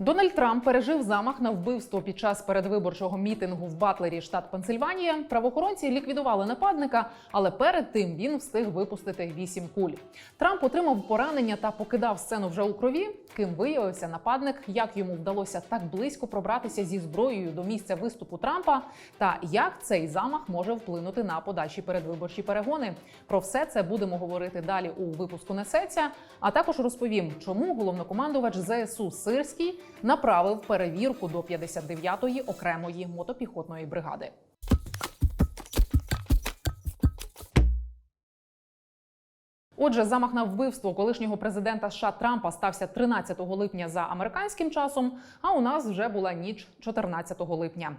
Дональд Трамп пережив замах на вбивство під час передвиборчого мітингу в Батлері, штат Пенсильванія. Правоохоронці ліквідували нападника, але перед тим він встиг випустити вісім куль. Трамп отримав поранення та покидав сцену вже у крові. Ким виявився нападник, як йому вдалося так близько пробратися зі зброєю до місця виступу Трампа, та як цей замах може вплинути на подальші передвиборчі перегони. Про все це будемо говорити далі у випуску несеться. А також розповім, чому головнокомандувач ЗСУ Сирський направив перевірку до 59-ї окремої мотопіхотної бригади. Отже, замах на вбивство колишнього президента США Трампа стався 13 липня за американським часом. А у нас вже була ніч 14 липня.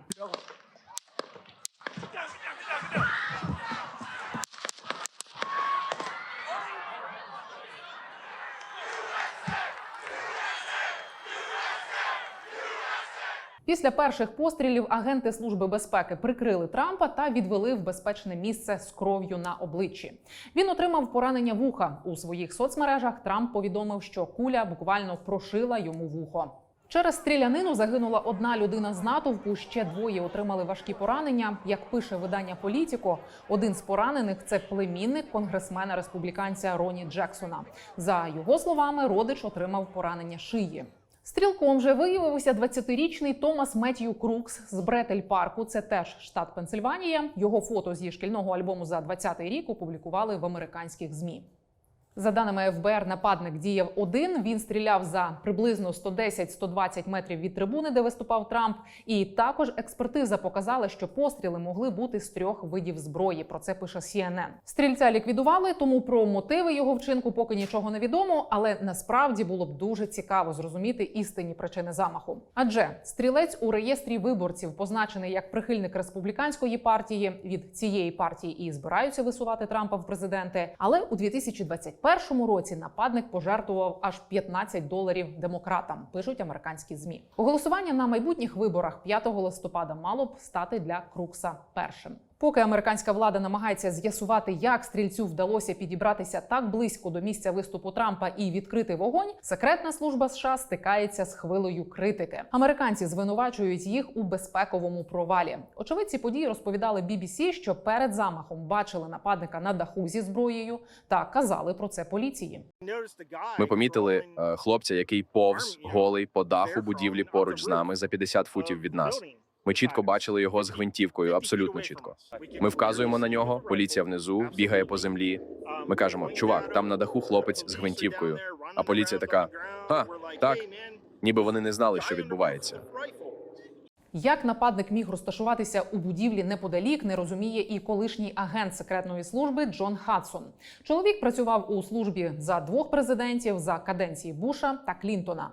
Після перших пострілів агенти служби безпеки прикрили Трампа та відвели в безпечне місце з кров'ю на обличчі. Він отримав поранення вуха у своїх соцмережах. Трамп повідомив, що куля буквально прошила йому вухо. Через стрілянину загинула одна людина з натовпу. Ще двоє отримали важкі поранення. Як пише видання Політіко, один з поранених це племінник конгресмена республіканця Роні Джексона. За його словами, родич отримав поранення шиї. Стрілком же виявився 20-річний Томас Меттью Крукс з Бретель Парку. Це теж штат Пенсильванія. Його фото зі шкільного альбому за 20-й рік опублікували в американських змі. За даними ФБР, нападник діяв один. Він стріляв за приблизно 110-120 метрів від трибуни, де виступав Трамп. І також експертиза показала, що постріли могли бути з трьох видів зброї. Про це пише CNN. Стрільця ліквідували, тому про мотиви його вчинку поки нічого не відомо. Але насправді було б дуже цікаво зрозуміти істинні причини замаху. Адже стрілець у реєстрі виборців позначений як прихильник республіканської партії. Від цієї партії і збираються висувати Трампа в президенти. Але у 2020 2021 році нападник пожертвував аж 15 доларів демократам. Пишуть американські змі. Голосування на майбутніх виборах 5 листопада мало б стати для Крукса першим. Поки американська влада намагається з'ясувати, як стрільцю вдалося підібратися так близько до місця виступу Трампа і відкрити вогонь, секретна служба США стикається з хвилею критики. Американці звинувачують їх у безпековому провалі. Очевидці події розповідали BBC, що перед замахом бачили нападника на даху зі зброєю та казали про це поліції. Ми помітили е, хлопця, який повз голий по даху будівлі поруч з нами за 50 футів від нас. Ми чітко бачили його з гвинтівкою, абсолютно чітко. Ми вказуємо на нього. Поліція внизу бігає по землі. Ми кажемо, чувак, там на даху хлопець з гвинтівкою. А поліція така: ха, так, ніби вони не знали, що відбувається. Як нападник міг розташуватися у будівлі неподалік, не розуміє і колишній агент секретної служби Джон Хадсон. Чоловік працював у службі за двох президентів за каденції Буша та Клінтона.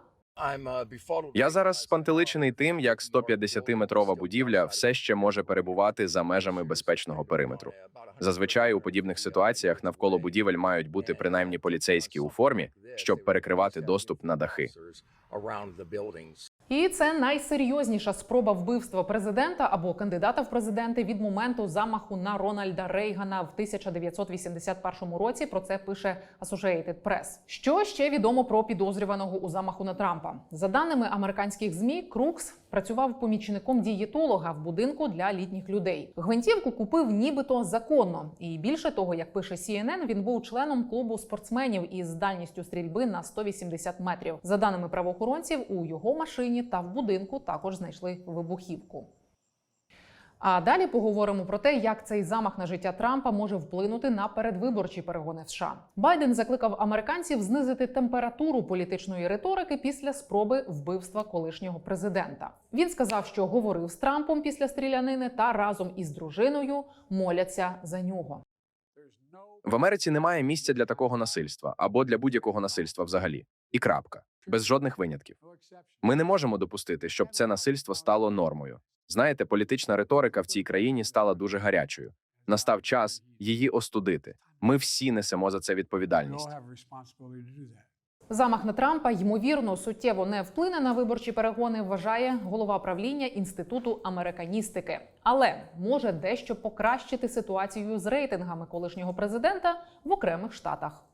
Я зараз спантеличений тим, як 150-метрова будівля все ще може перебувати за межами безпечного периметру. Зазвичай у подібних ситуаціях навколо будівель мають бути принаймні поліцейські у формі, щоб перекривати доступ на дахи. І це найсерйозніша спроба вбивства президента або кандидата в президенти від моменту замаху на Рональда Рейгана в 1981 році. Про це пише Associated Press. Що ще відомо про підозрюваного у замаху на Трампа? За даними американських змі, Крукс працював помічником дієтолога в будинку для літніх людей. Гвинтівку купив нібито законно, і більше того, як пише CNN, він був членом клубу спортсменів із дальністю стрільби на 180 метрів. За даними правоохоронців, у його машині та в будинку також знайшли вибухівку. А далі поговоримо про те, як цей замах на життя Трампа може вплинути на передвиборчі перегони США. Байден закликав американців знизити температуру політичної риторики після спроби вбивства колишнього президента. Він сказав, що говорив з Трампом після стрілянини та разом із дружиною моляться за нього. В Америці немає місця для такого насильства або для будь-якого насильства взагалі. І крапка, без жодних винятків. Ми не можемо допустити, щоб це насильство стало нормою. Знаєте, політична риторика в цій країні стала дуже гарячою. Настав час її остудити. Ми всі несемо за це відповідальність. Замах на Трампа ймовірно суттєво не вплине на виборчі перегони, вважає голова правління інституту американістики, але може дещо покращити ситуацію з рейтингами колишнього президента в окремих штатах.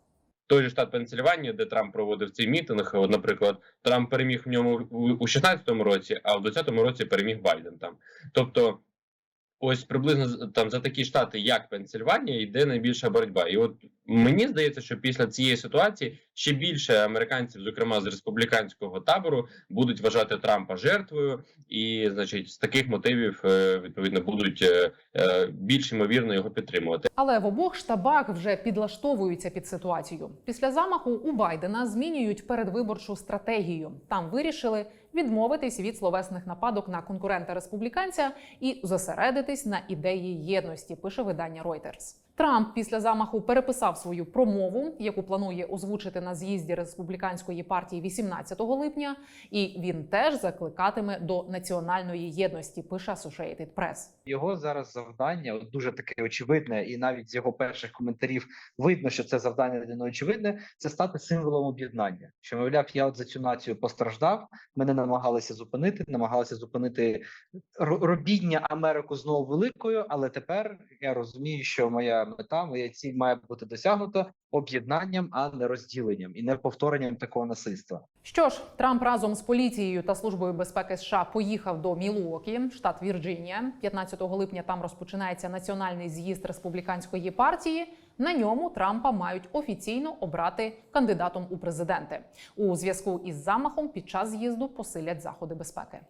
Той же штат Пенсильванія, де Трамп проводив цей мітинг, наприклад, Трамп переміг в ньому у- у 16-му році, а в 20-му році переміг Байден там. Тобто, ось приблизно там за такі штати, як Пенсильванія, йде найбільша боротьба. І от мені здається, що після цієї ситуації ще більше американців, зокрема з республіканського табору, будуть вважати Трампа жертвою, і, значить, з таких мотивів е, відповідно будуть е, е, більш ймовірно його підтримувати. Але в обох штабах вже підлаштовуються під ситуацію. Після замаху у Байдена змінюють передвиборчу стратегію. Там вирішили відмовитись від словесних нападок на конкурента республіканця і зосередитись на ідеї єдності. Пише видання Reuters. Трамп після замаху переписав свою промову, яку планує озвучити на з'їзді республіканської партії 18 липня, і він теж закликатиме до національної єдності. Пише Associated Press. Його зараз завдання дуже таке очевидне, і навіть з його перших коментарів видно, що це завдання для нього очевидне. Це стати символом об'єднання. Що мовляв, я от за цю націю постраждав. Мене намагалися зупинити, намагалися зупинити ро- робіння Америку знову великою. Але тепер я розумію, що моя мета, моя ціль має бути досягнута об'єднанням, а не розділенням і не повторенням такого насильства. Що ж, Трамп разом з поліцією та службою безпеки США поїхав до Мілуокі, штат Вірджинія. 15 липня там розпочинається національний з'їзд республіканської партії. На ньому Трампа мають офіційно обрати кандидатом у президенти. У зв'язку із замахом під час з'їзду посилять заходи безпеки.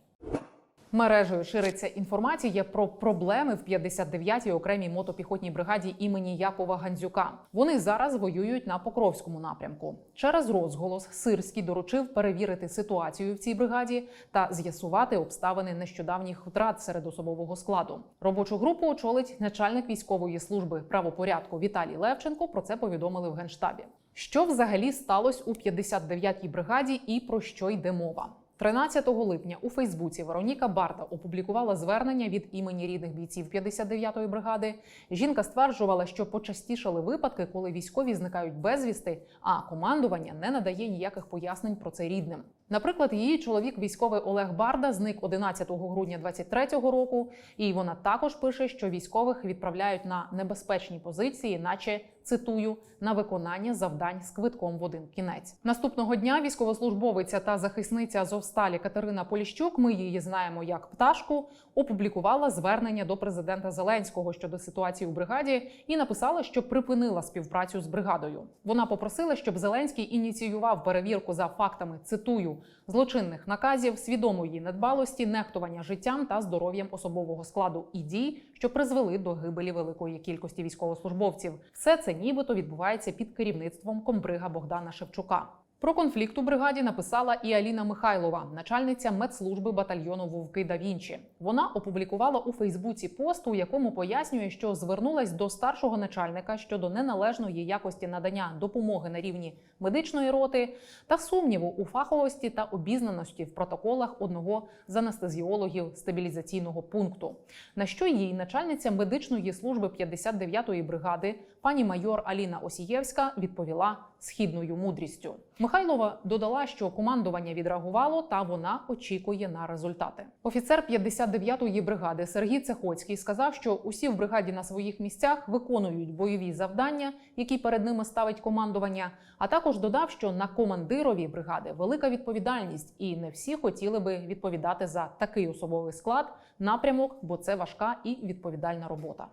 Мережею шириться інформація про проблеми в 59-й окремій мотопіхотній бригаді імені Якова Гандзюка. Вони зараз воюють на Покровському напрямку. Через розголос Сирський доручив перевірити ситуацію в цій бригаді та з'ясувати обставини нещодавніх втрат серед особового складу. Робочу групу очолить начальник військової служби правопорядку Віталій Левченко. Про це повідомили в генштабі. Що взагалі сталося у 59-й бригаді і про що йде мова? 13 липня у Фейсбуці Вероніка Барта опублікувала звернення від імені рідних бійців 59-ї бригади. Жінка стверджувала, що почастішали випадки, коли військові зникають безвісти, а командування не надає ніяких пояснень про це рідним. Наприклад, її чоловік, військовий Олег Барда, зник 11 грудня 23-го року, і вона також пише, що військових відправляють на небезпечні позиції, наче цитую на виконання завдань з квитком в один кінець. Наступного дня військовослужбовиця та захисниця Азовсталі Катерина Поліщук, ми її знаємо як пташку, опублікувала звернення до президента Зеленського щодо ситуації у бригаді і написала, що припинила співпрацю з бригадою. Вона попросила, щоб Зеленський ініціював перевірку за фактами цитую злочинних наказів, свідомої недбалості, нехтування життям та здоров'ям особового складу і дій, що призвели до гибелі великої кількості військовослужбовців. Все це нібито відбувається під керівництвом комбрига Богдана Шевчука. Про конфлікт у бригаді написала і Аліна Михайлова, начальниця медслужби батальйону Вовки да Вінчі. Вона опублікувала у Фейсбуці пост, у якому пояснює, що звернулась до старшого начальника щодо неналежної якості надання допомоги на рівні медичної роти та сумніву у фаховості та обізнаності в протоколах одного з анестезіологів стабілізаційного пункту. На що їй начальниця медичної служби 59-ї бригади, пані майор Аліна Осієвська, відповіла східною мудрістю. Михайлова додала, що командування відреагувало та вона очікує на результати. Офіцер 59-ї бригади Сергій Цехоцький сказав, що усі в бригаді на своїх місцях виконують бойові завдання, які перед ними ставить командування. А також додав, що на командирові бригади велика відповідальність, і не всі хотіли би відповідати за такий особовий склад, напрямок, бо це важка і відповідальна робота.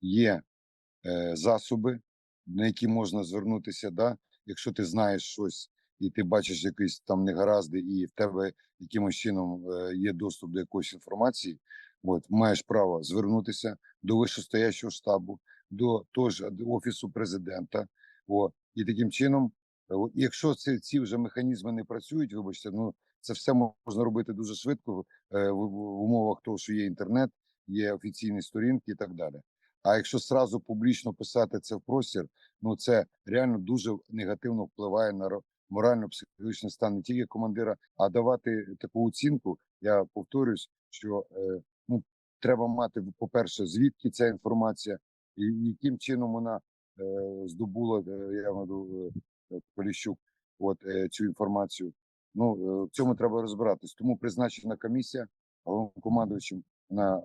є засоби, на які можна звернутися, да? якщо ти знаєш щось і ти бачиш якісь там негаразди, і в тебе якимось чином е, є доступ до якоїсь інформації, от, маєш право звернутися до вищостоящого штабу, до того ж до офісу президента. О, і таким чином, е, от, якщо ці, ці вже механізми не працюють, вибачте, ну це все можна робити дуже швидко е, в, в умовах того, що є інтернет, є офіційні сторінки і так далі. А якщо сразу публічно писати це в простір, ну це реально дуже негативно впливає на морально-психологічний стан не тільки командира, а давати таку оцінку. Я повторюсь, що е, ну треба мати по-перше, звідки ця інформація, і яким чином вона е, здобула е, я е, Поліщук, от цю інформацію. Ну в цьому треба розбиратись. Тому призначена комісія головнокомандуючим на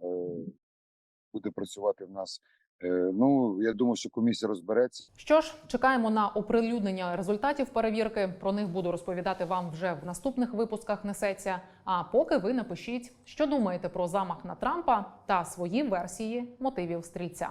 буде працювати в нас Е, Ну я думаю, що комісія розбереться. Що ж, чекаємо на оприлюднення результатів перевірки. Про них буду розповідати вам вже в наступних випусках. Несеться. А поки ви напишіть, що думаєте про замах на Трампа та свої версії мотивів стрільця.